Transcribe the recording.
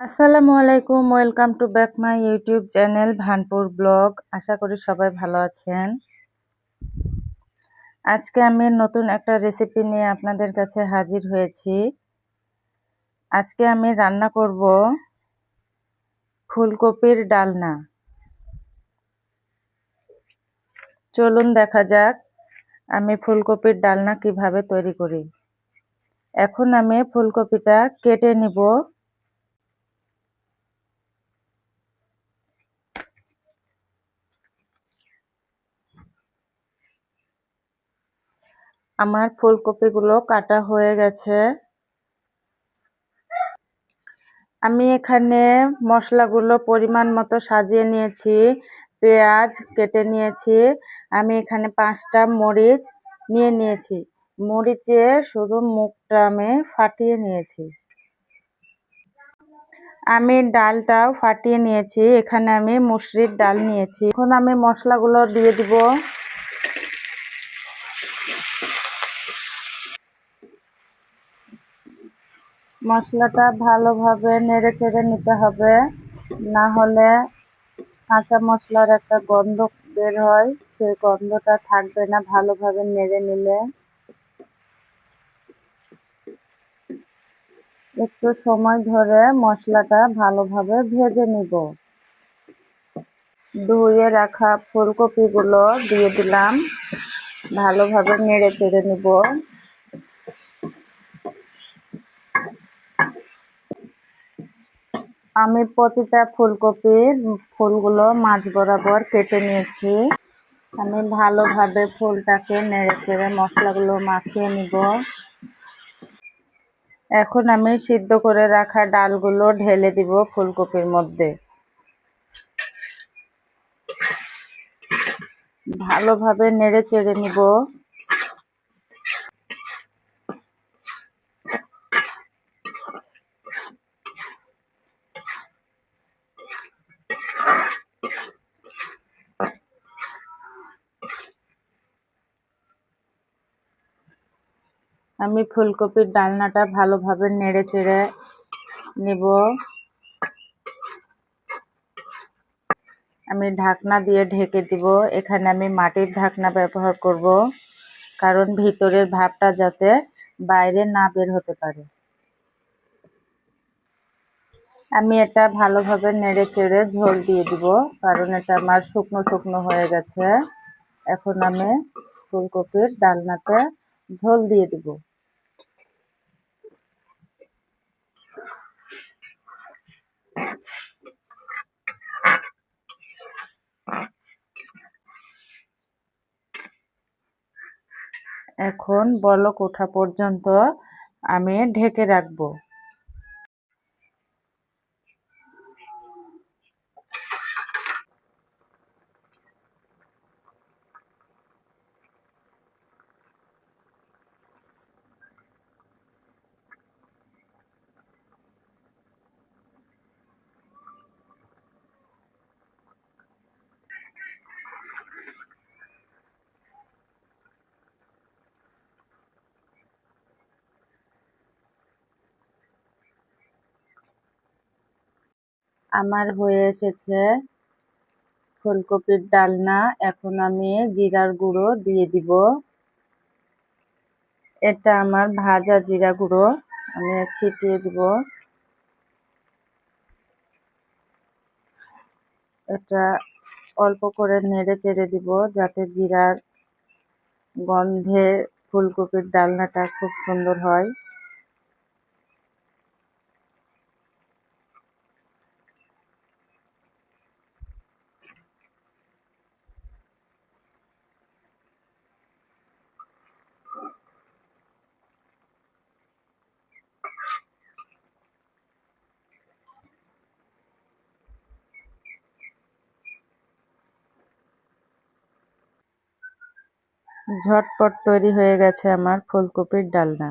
আসসালামু আলাইকুম, welcome to back my YouTube channel Bhanpur blog. আশা করি সবাই ভালো আছেন। আজকে আমি নতুন একটা রেসিপি নিয়ে আপনাদের কাছে হাজির হয়েছি। আজকে আমি রান্না করব ফুলকপির ডালনা। চলুন দেখা যাক আমি ফুলকপির ডালনা কীভাবে তৈরি করি। এখন আমি ফুলকপিটা কেটে নিব। আমার ফুলকপিগুলো কাটা হয়ে গেছে। আমি এখানে মশলাগুলো পরিমাণ মতো সাজিয়ে নিয়েছি, পেঁয়াজ কেটে নিয়েছি, আমি এখানে পাঁচটা মরিচ নিয়ে নিয়েছি। মরিচের শুধু মুখটা আমি ফাটিয়ে নিয়েছি। আমি ডালটাও ফাটিয়ে নিয়েছি, এখানে আমি মুসরির ডাল নিয়েছি। এখন আমি মশলাগুলো দিয়ে দিব। মশলাটা ভালোভাবে নেড়ে চেড়ে নিতে হবে। না হলে কাঁচা মশলার একটা গন্ধ বের হয়, সেই গন্ধটা থাকবে না ভালোভাবে নেড়ে নিলে। একটু সময় ধরে মশলাটা ভালোভাবে ভেজে নিব। ধুয়ে রাখা ফুলকপিগুলো দিয়ে দিলাম। ভালোভাবে নেড়ে চেড়ে নিব। আমি প্রতিটা ফুলকপির ফুলগুলো মাছ বরাবর কেটে নিয়েছি। আমি ভালোভাবে ফুলটাকে নেড়ে চেড়ে মশলাগুলো মাখিয়ে নিব। এখন আমি সিদ্ধ করে রাখা ডালগুলো ঢেলে দিব ফুলকপির মধ্যে। ভালোভাবে নেড়ে চেড়ে নিব। আমি ফুলকপির ডালনাটা ভালোভাবে নেড়ে চেড়ে নিব। আমি ঢাকনা দিয়ে ঢেকে দিব। এখানে আমি মাটির ঢাকনা ব্যবহার করব, কারণ ভিতরের ভাবটা যাতে বাইরে না বের হতে পারে। আমি এটা ভালোভাবে নেড়ে চেড়ে ঝোল দিয়ে দিব, কারণ এটা আমার শুকনো শুকনো হয়ে গেছে। এখন আমি ফুলকপির ডালনাতে ঝোল দিয়ে দিব। এখন বলক ওঠা পর্যন্ত আমি ঢেকে রাখব। আমার হয়ে এসেছে ফুলকপির ডালনা। এখন আমি জিরার গুঁড়ো দিয়ে দিব। এটা আমার ভাজা জিরা গুঁড়ো। আমি ছিটিয়ে দিব। এটা অল্প করে নেড়ে চেড়ে দিব যাতে জিরার গন্ধে ফুলকপির ডালনাটা খুব সুন্দর হয়। ঝটপট তৈরি হয়ে গেছে আমার ফুলকপির ডালনা।